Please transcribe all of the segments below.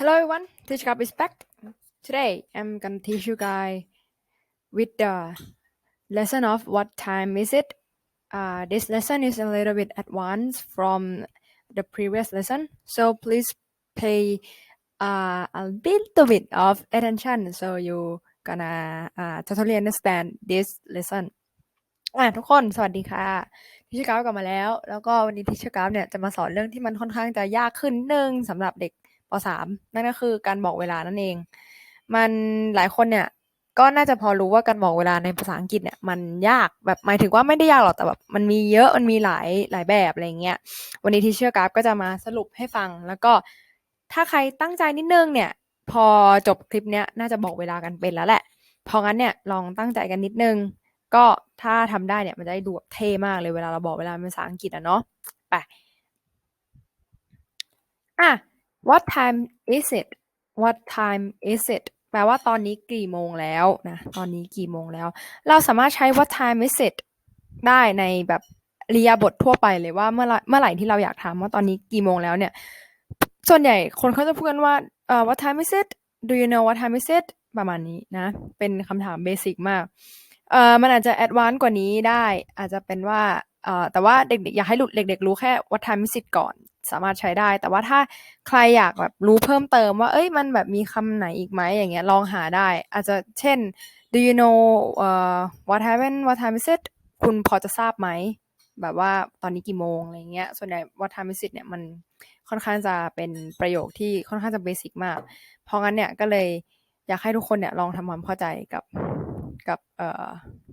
Hello everyone, Teach Gab is back. Today I'm gonna teach you guys with the lesson of what time is it. Uh, this lesson is a little bit advanced from the previous lesson, so please pay uh, a little bit of attention so you gonna uh, totally understand this lesson. อะทุกคนสวัสดีค่ะทิชกาฟกลับมาแล้ว แล้วก็วันนี้ทิชกาฟเนี่ยจะมาสอนเรื่องที่มันค่อนข้างจะยากขึ้นนึงสำหรับเด็ก ป .3 นั่นก็คือการบอกเวลานั่นเอง มันหลายคนเนี่ยก็น่าจะพอรู้ว่าการบอกเวลาในภาษาอังกฤษเนี่ยมันยากแบบหมายถึงว่าไม่ได้ยากหรอกแต่แบบมันมีเยอะมันมีหลายหลายแบบอะไรเงี้ยวันนี้ทิเชอร์กราฟก็จะมาสรุปให้ฟัง แล้วก็ถ้าใครตั้งใจนิดนึงเนี่ย พอจบคลิปเนี้ยน่าจะบอกเวลากันเป็นแล้วแหละเพราะงั้นเนี่ยลองตั้งใจกันนิดนึง ก็ถ้าทำได้เนี่ยมันจะได้ดูแบบเท่มากเลยเวลาเราบอกเวลาเป็นภาษาอังกฤษอะเนาะไปอะ what time is it what time is it แปลว่าตอนนี้กี่โมงแล้วนะ ตอนนี้กี่โมงแล้ว เราสามารถใช้ what time is it ได้ในแบบเรียบททั่วไปเลยว่าเมื่อไรเมื่อไหร่ที่เราอยากถามว่าตอนนี้กี่โมงแล้วเนี่ย ส่วนใหญ่คนเขาจะพูดกันว่าเอ่อ what time is it do you know what time is it ประมาณนี้นะ เป็นคำถามเบสิกมากเอ่อมันอาจจะแอดวานซ์กว่านี้ได้ อาจจะเป็นว่าเอ่อแต่ว่าเด็กๆ อยากให้หลุดเด็กๆ รู้แค่ what time is it ก่อน สามารถใช้ได้ แต่ว่าถ้าใครอยากแบบรู้เพิ่มเติมว่า เอ้ยมันแบบมีคำไหนอีกไหมอย่างเงี้ยลองหาได้ อาจจะเช่น do you know เอ่อ what happened what time is it คุณพอจะทราบไหม แบบว่าตอนนี้กี่โมงอะไรเงี้ย ส่วนใหญ่ what time is it เนี่ยมันค่อนข้างจะเป็นประโยคที่ค่อนข้างจะเบสิกมาก เพราะงั้นเนี่ยก็เลยอยากให้ทุกคนเนี่ยลองทำความเข้าใจกับกับเอ่อ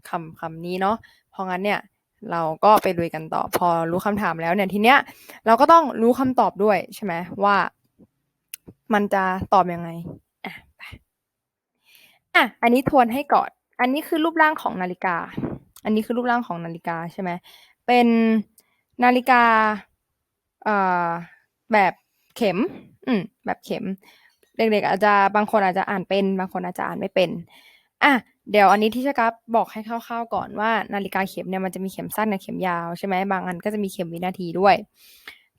คำคำนี้เนาะเพราะงั้นเนี่ย เราก็ไปลุยกันต่อพอรู้คำถามแล้วเนี่ยทีเนี้ยเราก็ต้องรู้คำตอบด้วยใช่ไหมว่ามันจะตอบยังไงอะอะอันนี้ทวนให้ก่อน อันนี้คือรูปร่างของนาฬิกา อันนี้คือรูปร่างของนาฬิกาใช่ไหมเป็นนาฬิกาเอ่อแบบเข็ม อืมแบบเข็ม เด็กๆอาจจะบางคนอาจจะอ่านเป็น บางคนอาจจะอ่านไม่เป็น อะเดี๋ยวอันนี้ที่ชกับบอกให้คร่าวๆก่อนว่านาฬิกาเข็มเนี่ยมันจะมีเข็มสั้นกับเข็มยาวใช่ไหมบางอันก็จะมีเข็มวินาทีด้วย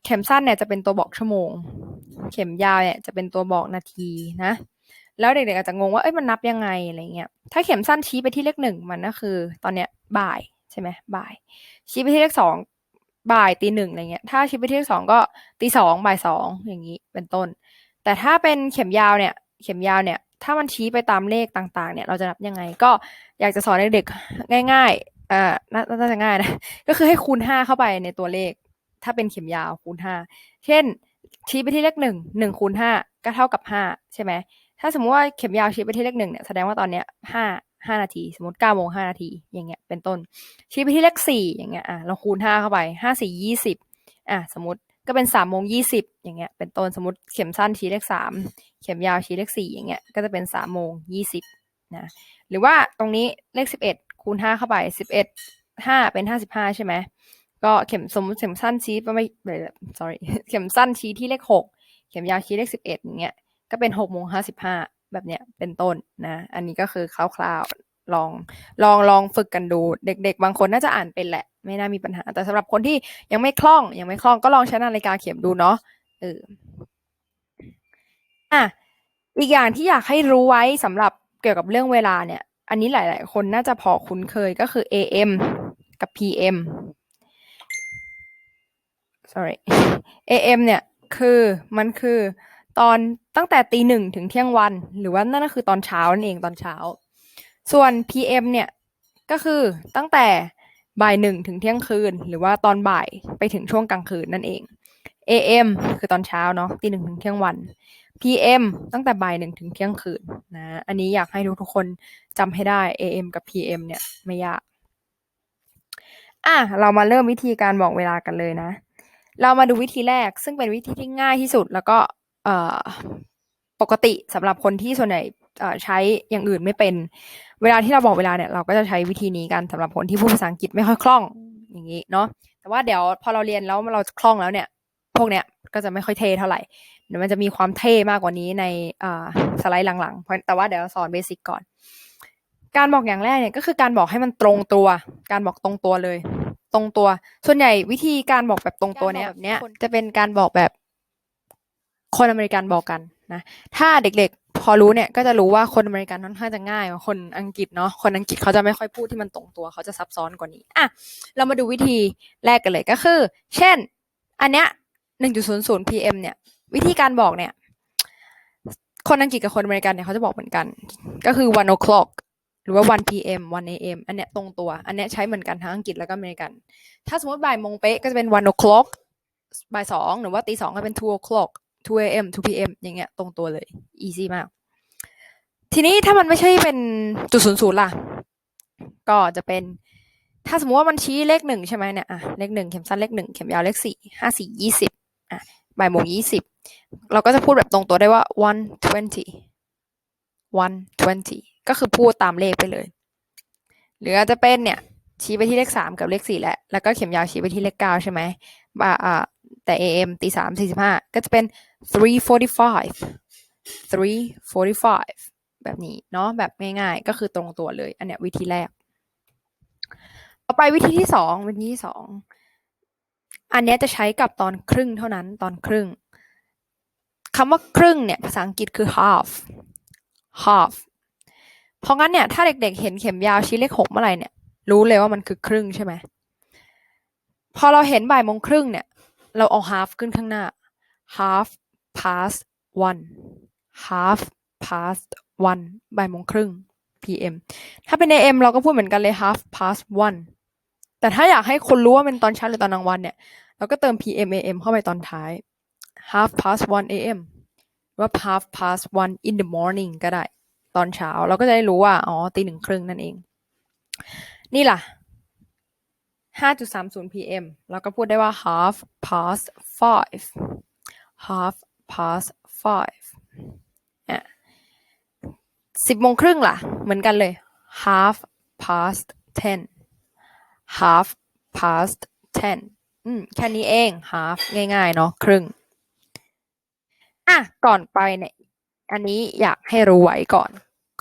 เข็มสั้นเนี่ยจะเป็นตัวบอกชั่วโมง เข็มยาวเนี่ยจะเป็นตัวบอกนาทีนะ แล้วเด็กๆอาจจะงงว่าเอ้ยมันนับยังไงอะไรเงี้ยถ้าเข็มสั้นชี้ไปที่เลขหนึ่งมันก็คือ ตอนเนี้ยบ่ายใช่ไหมบ่าย ชี้ไปที่เลขสองบ่ายตีหนึ่งอะไรเงี้ยถ้าชี้ไปที่เลขสองก็ตีสองบ่ายสองอย่างนี้เป็นต้น แต่ถ้าเป็นเข็มยาวเนี่ย เข็มยาวเนี่ย ถ้ามันชี้ไปตามเลขต่างๆ เนี่ย เราจะนับยังไง ก็อยากจะสอนเด็กๆง่ายๆอ่าน่าจะง่ายนะ ก็คือให้คูณห้าเข้าไปในตัวเลข ถ้าเป็นเข็มยาวคูณห้าเช่น ชี้ไปที่เลขหนึ่งหนึ่งคูณห้าก็เท่ากับห้าใช่ไหมถ้าสมมติว่าเข็มยาวชี้ไปที่เลขหนึ่งเนี่ยแสดงว่าตอนเนี้ยห้าห้านาที สมมติเก้าโมงห้านาทีอย่างเงี้ยเป็นต้น ชี้ไปที่เลขสี่อย่างเงี้ยอะเราคูณห้าเข้าไปห้าสี่ยี่สิบอะสมมติ ก็เป็นสามโมงยี่สิบอย่างเงี้ย เป็นต้นสมมติเข็มสั้นชี้เลขสามเข็มยาวชี้เลขสี่อย่างเงี้ยก็จะเป็นสามโมงยี่สิบนะหรือว่าตรงนี้เลขสิบเอ็ดคูณห้าเข้าไปสิบเอ็ดห้าเป็นห้าสิบห้าใช่ไหมก็เข็มสมมติเข็มสั้นชี้ไปไม่ sorry เข็มสั้นชี้ที่เลขหกเข็มยาวชี้เลขสิบเอ็ดอย่างเงี้ยก็เป็นหกโมงห้าสิบห้าแบบเนี้ยเป็นต้นนะ อันนี้ก็คือคร่าวๆลองลองลองฝึกกันดู เด็ก ๆ บางคนน่าจะอ่านเป็นแหละ ไม่น่ามีปัญหา แต่สำหรับคนที่ยังไม่คล่อง ยังไม่คล่องก็ลองใช้นาฬิกาเข็มดูเนาะเอออะอีกอย่างที่อยากให้รู้ไว้สำหรับเกี่ยวกับเรื่องเวลาเนี่ย อันนี้หลาย ๆ คนน่าจะพอคุ้นเคยก็คือ AM กับ PM sorry AM เนี่ยคือมันคือตอนตั้งแต่ตีหนึ่งถึงเที่ยงวัน หรือว่านั่นก็คือตอนเช้านั่นเองตอนเช้า ส่วน PM เนี่ยก็คือตั้งแต่ บ่ายหนึ่งถึงเที่ยงคืน หรือว่าตอนบ่ายไปถึงช่วงกลางคืนนั่นเอง AM คือตอนเช้าเนาะตีหนึ่งถึงเที่ยงวัน PM ตั้งแต่บ่ายหนึ่งถึงเที่ยงคืนนะ อันนี้อยากให้ทุกๆคนจำให้ได้ AM กับ PM เนี่ยไม่ยาก อะ เรามาเริ่มวิธีการบอกเวลากันเลยนะ เรามาดูวิธีแรกซึ่งเป็นวิธีที่ง่ายที่สุด แล้วก็ปกติสำหรับคนที่ส่วนใหญ่ใช้อย่างอื่นไม่เป็น เวลาที่เราบอกเวลาเนี่ยเราก็จะใช้วิธีนี้กันสำหรับคนที่พูดภาษาอังกฤษไม่ค่อยคล่องอย่างนี้เนาะแต่ว่าเดี๋ยวพอเราเรียนแล้วเราคล่องแล้วเนี่ย พวกเนี้ยก็จะไม่ค่อยเท่เท่าไหร่เดี๋ยวมันจะมีความเท่มากกว่านี้ในอ่าสไลด์หลังๆเพราะแต่ว่าเดี๋ยวสอนเบสิกก่อน การบอกอย่างแรกเนี่ยก็คือการบอกให้มันตรงตัว การบอกตรงตัวเลย ตรงตัว ส่วนใหญ่วิธีการบอกแบบตรงตัวเนี้ยแบบเนี้ยจะเป็นการบอกแบบคนอเมริกันบอกกันนะ ถ้าเด็กๆ พอรู้เนี่ยก็จะรู้ว่าคนอเมริกันค่อนข้างจะง่ายกว่าคนอังกฤษเนาะคนอังกฤษเขาจะไม่ค่อยพูดที่มันตรงตัวเขาจะซับซ้อนกว่านี้อะเรามาดูวิธีแรกกันเลยก็คือ เช่น อันเนี้ย1.00 pm เนี่ย วิธีการบอกเนี่ย คนอังกฤษกับคนอเมริกันเนี่ยเขาจะบอกเหมือนกัน ก็คือ one o'clock หรือว่า 1 pm 1 am อันเนี้ยตรงตัว อันเนี้ยใช้เหมือนกันทั้งอังกฤษแล้วก็อเมริกัน ถ้าสมมติบ่ายโมงเป๊ะก็จะเป็น one o'clock บ่ายสองหรือว่าตีสองก็เป็น two o'clock 2 am 2 pm อย่างเงี้ยตรงตัวเลย easy มาก ทีนี้ถ้ามันไม่ใช่เป็นจุดศูนย์ศูนย์ล่ะ ก็จะเป็น ถ้าสมมติว่ามันชี้เลขหนึ่งใช่ไหมเนี่ยอะเลขหนึ่งเข็มสั้นเลขหนึ่งเข็มยาวเลขสี่ห้าสี่ยี่สิบอะบ่ายโมงยี่สิบเราก็จะพูดแบบตรงตัวได้ว่า one twenty one twenty ก็คือพูดตามเลขไปเลย หรืออาจจะเป็นเนี่ยชี้ไปที่เลขสามกับเลขสี่แหละ แล้วก็เข็มยาวชี้ไปที่เลขเก้าใช่ไหมบ่าอ่า แต่ AM ตีสามสี่สิบห้าก็จะเป็น three forty five three forty five แบบนี้เนาะแบบง่ายๆ ก็คือตรงตัวเลย อันเนี้ยวิธีแรก ต่อไปวิธีที่สองวิธีที่สองอันเนี้ยจะใช้กับตอนครึ่งเท่านั้นตอนครึ่งคำว่าครึ่งเนี่ย ภาษาอังกฤษคือ half half เพราะงั้นเนี่ย ถ้าเด็กๆ เห็นเข็มยาวชี้เลขหกเมื่อไหร่เนี่ย รู้เลยว่ามันคือครึ่งใช่ไหม พอเราเห็นบ่ายโมงครึ่งเนี่ย เราเอา half ขึ้นข้างหน้า half past one half past one บ่ายโมงครึ่ง pm ถ้าเป็น am เราก็พูดเหมือนกันเลย half past one แต่ถ้าอยากให้คนรู้ว่าเป็นตอนเช้าหรือตอนกลางวันเนี่ย เราก็เติม pm am เข้าไปตอนท้าย half past one am หรือว่า half past one in the morning ก็ได้ ตอนเช้า เราก็จะได้รู้ว่า อ๋อตีหนึ่งครึ่งนั่นเอง นี่ล่ะ 5.30 pm เราก็พูดได้ว่า half past five half past five อะสิบโมงครึ่งล่ะ เหมือนกันเลย half past ten half past ten อืมแค่นี้เอง half ง่ายๆ เนาะครึ่ง อะ ก่อนไปเนี่ย อันนี้อยากให้รู้ไว้ก่อน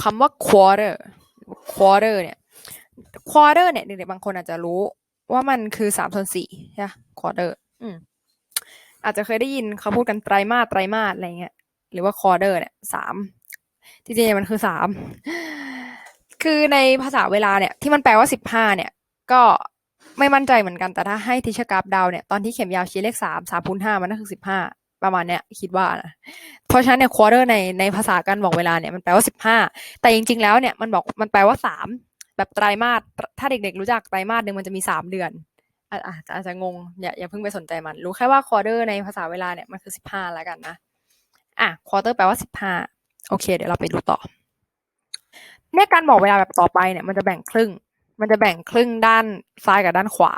คำว่า quarter quarter เนี่ย quarter เนี่ยเด็กๆบางคนอาจจะรู้ ว่ามันคือสามส่วนสี่ใช่ไหม quarter อืมอาจจะเคยได้ยินเขาพูดกันไตรมาสไตรมาสอะไรเงี้ย หรือว่า quarter เนี่ยสามจริงๆมันคือสามคือในภาษาเวลาเนี่ยที่มันแปลว่าสิบห้าเนี่ย ก็ไม่มั่นใจเหมือนกันแต่ถ้าให้ทิชกราฟเดาเนี่ยตอนที่เข็มยาวชี้เลขสามสามคูณห้ามันก็คือสิบห้าประมาณเนี้ยคิดว่านะเพราะฉะนั้นเนี่ย quarter ในในภาษาการบอกเวลาเนี่ยมันแปลว่าสิบห้าแต่จริง ๆ แล้วเนี่ยมันบอกมันแปลว่าสาม แบบไตรมาสถ้าเด็กๆรู้จักไตรมาสหนึ่งมันจะมีสามเดือนอาจจะงงอย่าอย่าเพิ่งไปสนใจมัน รู้แค่ว่า quarter ในภาษาเวลาเนี่ยมันคือสิบห้าแล้วกันนะอะ quarter แปลว่าสิบห้าโอเค เดี๋ยวเราไปดูต่อในการบอกเวลาแบบต่อไปเนี่ยมันจะแบ่งครึ่ง มันจะแบ่งครึ่งด้านซ้ายกับด้านขวา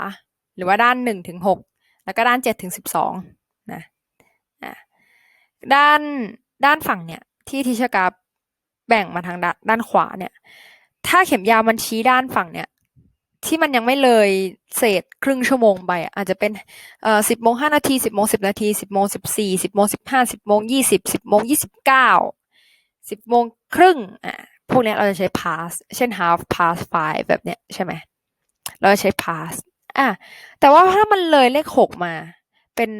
หรือว่าด้านหนึ่งถึงหกแล้วก็ด้านเจ็ดถึงสิบสองนะอะด้านด้านฝั่งเนี่ยที่ทิชกาแบ่งมาทางด้านด้านขวาเนี่ย ถ้าเข็มยาวมันชี้ด้านฝั่งเนี่ย ที่มันยังไม่เลยเศษครึ่งชั่วโมงไปอาจจะเป็นเอ่อสิบโมงห้านาทีสิบโมงสิบนาทีสิบโมงสิบสี่สิบโมงสิบห้าสิบโมงยี่สิบสิบโมงยี่สิบเก้าสิบโมงครึ่งอะพวกนี้เราจะใช้ past เช่น half past five แบบเนี้ยใช่ไหมเราจะใช้ past อะแต่ว่าถ้ามันเลยเลขหกมาเป็น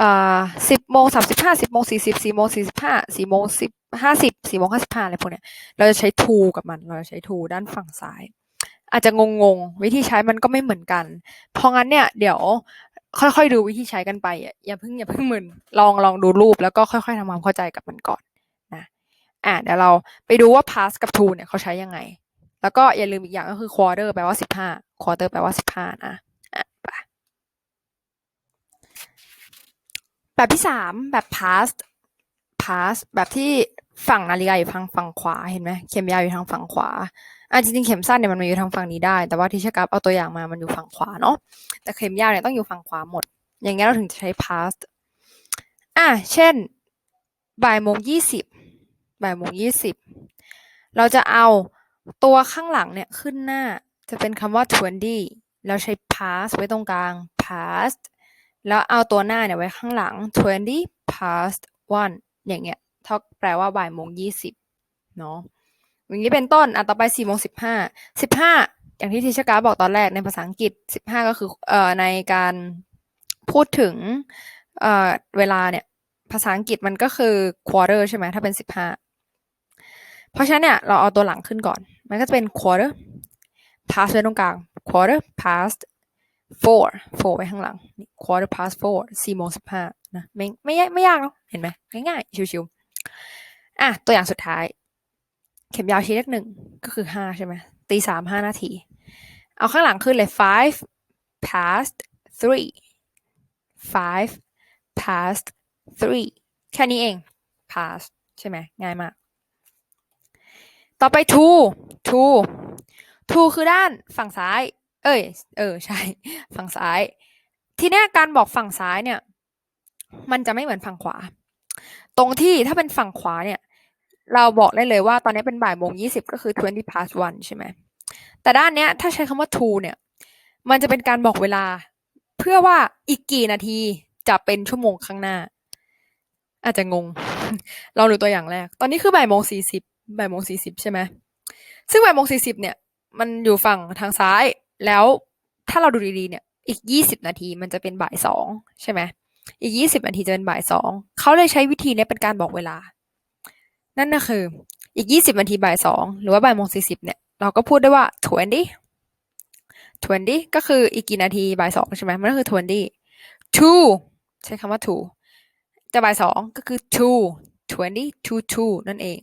อ่าสิบโมงสามสิบห้าสิบโมงสี่สิบสี่โมงสี่สิบห้าสี่โมงสิบ ห้าสิบสี่โมงห้าสิบห้าอะไรพวกเนี้ย เราจะใช้ to กับมัน เราจะใช้ to ด้านฝั่งซ้าย อาจจะงงๆ วิธีใช้มันก็ไม่เหมือนกัน เพราะงั้นเนี่ย เดี๋ยวค่อยๆดูวิธีใช้กันไปอย่าเพิ่งอย่าเพิ่งมึนลองลองดูรูปแล้วก็ค่อยๆทำความเข้าใจกับมันก่อนนะอะเดี๋ยวเราไปดูว่า past กับ to เนี่ยเขาใช้ยังไง แล้วก็อย่าลืมอีกอย่างก็คือ quarter แปลว่าสิบห้า quarter แปลว่าสิบห้านะอะไปแบบที่สามแบบ past แบบที่ฝั่งนาฬิกาอยู่ทางฝั่งขวาเห็นไหมเข็มยาวอยู่ทางฝั่งขวาอะจริงๆเข็มสั้นเนี่ยมันมาอยู่ทางฝั่งนี้ได้ แต่ว่าที่เชกราฟเอาตัวอย่างมามันอยู่ฝั่งขวาเนาะแต่เข็มยาวเนี่ยต้องอยู่ฝั่งขวาหมด อย่างเงี้ยเราถึงจะใช้ past อะเช่นบ่ายโมงยี่สิบบ่ายโมงยี่สิบเราจะเอาตัวข้างหลังเนี่ยขึ้นหน้าจะเป็นคำว่า twenty แล้วใช้ past ไว้ตรงกลาง past แล้วเอาตัวหน้าเนี่ยไว้ข้างหลัง twenty past one อย่างเงี้ยเท่าแปลว่าบ่ายโมงยี่สิบเนาะอย่างนี้เป็นต้นอะต่อไปสี่โมงสิบห้าสิบห้าอย่างที่ทิชกาบอกตอนแรกในภาษาอังกฤษสิบห้าก็คือเอ่อในการพูดถึงเอ่อเวลาเนี่ยภาษาอังกฤษมันก็คือ quarter ใช่ไหมถ้าเป็นสิบห้าเพราะฉะนั้นเนี่ยเราเอาตัวหลังขึ้นก่อน มันก็จะเป็น quarter past ไว้ตรงกลาง quarter past four four ไว้ข้างหลัง quarter past four สี่โมงสิบห้านะไม่ไม่ยากไม่ยากเนาะเห็นไหมง่ายๆ ชิวๆอะ ตัวอย่างสุดท้าย เข็มยาวชี้เลขหนึ่งก็คือห้าใช่ไหมตีสามห้านาที เอาข้างหลังขึ้นเลย five past three five past three แค่นี้เอง past ใช่ไหมง่ายมาก ต่อไป two two two คือด้านฝั่งซ้าย เอ้ย เออใช่ ฝั่งซ้าย ทีนี้การบอกฝั่งซ้ายเนี่ย มันจะไม่เหมือนฝั่งขวา ตรงที่ถ้าเป็นฝั่งขวาเนี่ย เราบอกได้เลยว่าตอนนี้เป็นบ่ายโมงยี่สิบก็คือ twenty past one ใช่ไหมแต่ด้านเนี้ย ถ้าใช้คำว่า to เนี่ย มันจะเป็นการบอกเวลา เพื่อว่าอีกกี่นาทีจะเป็นชั่วโมงข้างหน้า อาจจะงง เราดูตัวอย่างแรก ตอนนี้คือบ่ายโมงสี่สิบบ่ายโมงสี่สิบใช่ไหมซึ่งบ่ายโมงสี่สิบเนี่ย มันอยู่ฝั่งทางซ้าย แล้วถ้าเราดูดีๆเนี่ย อีกยี่สิบนาทีมันจะเป็นบ่ายสองใช่ไหมอีกยี่สิบนาทีจะเป็นบ่ายสองเขาเลยใช้วิธีเนี้ยเป็นการบอกเวลา นั่นก็คือ อีกยี่สิบนาทีบ่ายสองหรือว่าบ่ายโมงสี่สิบเนี่ย เราก็พูดได้ว่า twenty twenty ก็คืออีกกี่นาทีบ่ายสองใช่ไหมมันก็คือ twenty two ใช้คำว่า two จะบ่ายสองก็คือ two twenty two two นั่นเอง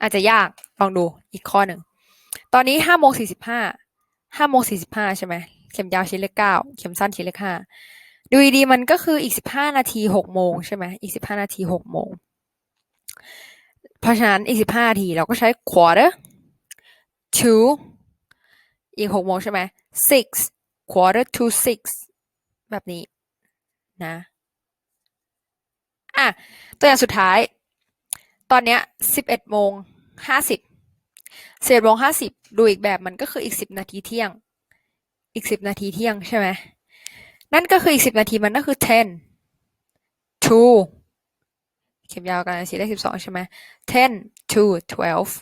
อาจจะยากลองดูอีกข้อหนึ่ง ตอนนี้ห้าโมงสี่สิบห้า ห้าโมงสี่สิบห้าใช่ไหมเข็มยาวชิ้นเลขเก้าเข็มสั้นชิ้นเลขห้าดูดีมันก็คืออีกสิบห้านาทีหกโมงใช่ไหมอีกสิบห้านาทีหกโมงเพราะฉะนั้นอีกสิบห้านาทีเราก็ใช้ quarter to อีกหกโมงใช่ไหม six quarter to six แบบนี้นะอะตัวอย่างสุดท้าย ตอนเนี้ยสิบเอ็ดโมงห้าสิบ เอ็ดโมงห้าสิบดูอีกแบบมันก็คืออีกสิบนาทีเที่ยง อีกสิบนาทีเที่ยงใช่ไหมนั่นก็คืออีกสิบนาทีมันก็คือ ten two เข็มยาวกันสีเลขสิบสองใช่ไหม ten to twelve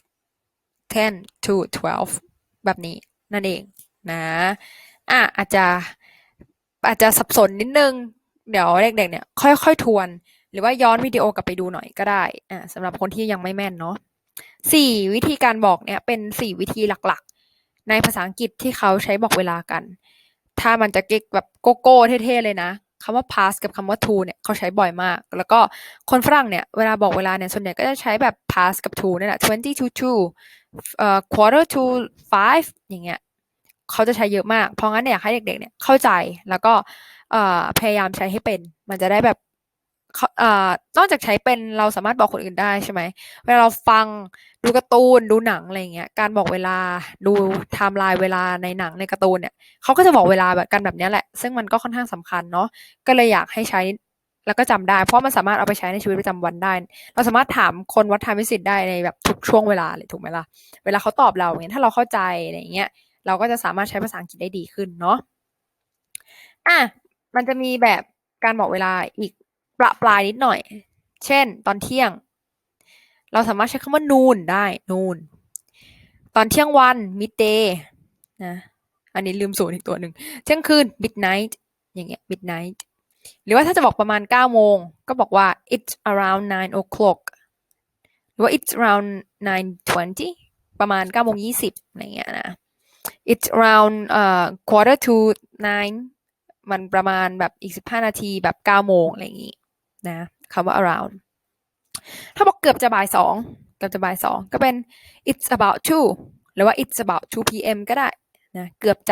ten to twelve แบบนี้นั่นเองนะอะอาจจะอาจจะสับสนนิดนึง เดี๋ยวเด็กๆเนี่ยค่อยๆทวน หรือว่าย้อนวิดีโอกลับไปดูหน่อยก็ได้อ่าสำหรับคนที่ยังไม่แม่นเนาะ สี่วิธีการบอกเนี่ยเป็นสี่วิธีหลักๆ ในภาษาอังกฤษที่เขาใช้บอกเวลากัน ถ้ามันจะเก๊กแบบโกโก้เท่ๆเลยนะคำว่า past กับคำว่า to เนี่ยเขาใช้บ่อยมาก แล้วก็คนฝรั่งเนี่ยเวลาบอกเวลาเนี่ยส่วนใหญ่ก็จะใช้แบบ past กับ to นี่แหละ twenty to two เอ่อ quarter to five อย่างเงี้ยเขาจะใช้เยอะมาก เพราะงั้นเนี่ยอยากให้เด็กๆเนี่ยเข้าใจแล้วก็เอ่อพยายามใช้ให้เป็น มันจะได้แบบ นอกจากใช้เป็นเราสามารถบอกคนอื่นได้ใช่ไหมเวลาเราฟังดูการ์ตูนดูหนังอะไรเงี้ยการบอกเวลาดูไทม์ไลน์เวลาในหนังในการ์ตูนเนี่ยเขาก็จะบอกเวลาแบบกันแบบนี้แหละ ซึ่งมันก็ค่อนข้างสำคัญเนาะก็เลยอยากให้ใช้แล้วก็จำได้ เพราะมันสามารถเอาไปใช้ในชีวิตประจำวันได้ เราสามารถถามคนวัดไทม์วิสิตได้ในแบบทุกช่วงเวลาเลยถูกไหมล่ะเวลาเขาตอบเราเงี้ยถ้าเราเข้าใจอะไรอย่างเงี้ยเราก็จะสามารถใช้ภาษาอังกฤษได้ดีขึ้นเนาะอะมันจะมีแบบการบอกเวลาอีก ประปรายนิดหน่อย เช่น ตอนเที่ยง เราสามารถใช้คำว่า noon ได้ noon ตอนเที่ยงวัน midday นะ อันนี้ลืมศูนย์อีกตัวหนึ่ง เที่ยงคืน midnight อย่างเงี้ย midnight หรือว่าถ้าจะบอกประมาณ 9 โมง ก็บอกว่า it's around nine o'clock หรือว่า it's around nine twenty ประมาณ9โมง20อะไรเงี้ยนะ it's around เอ่อ quarter to nine มันประมาณแบบอีก 15 นาทีแบบ 9 โมงอะไรอย่างงี้ นะคำว่า around ถ้าบอกเกือบจะบ่ายสองเกือบจะบ่ายสองก็เป็น it's about two หรือว่า it's about 2 p.m. ก็ได้นะเกือบจะ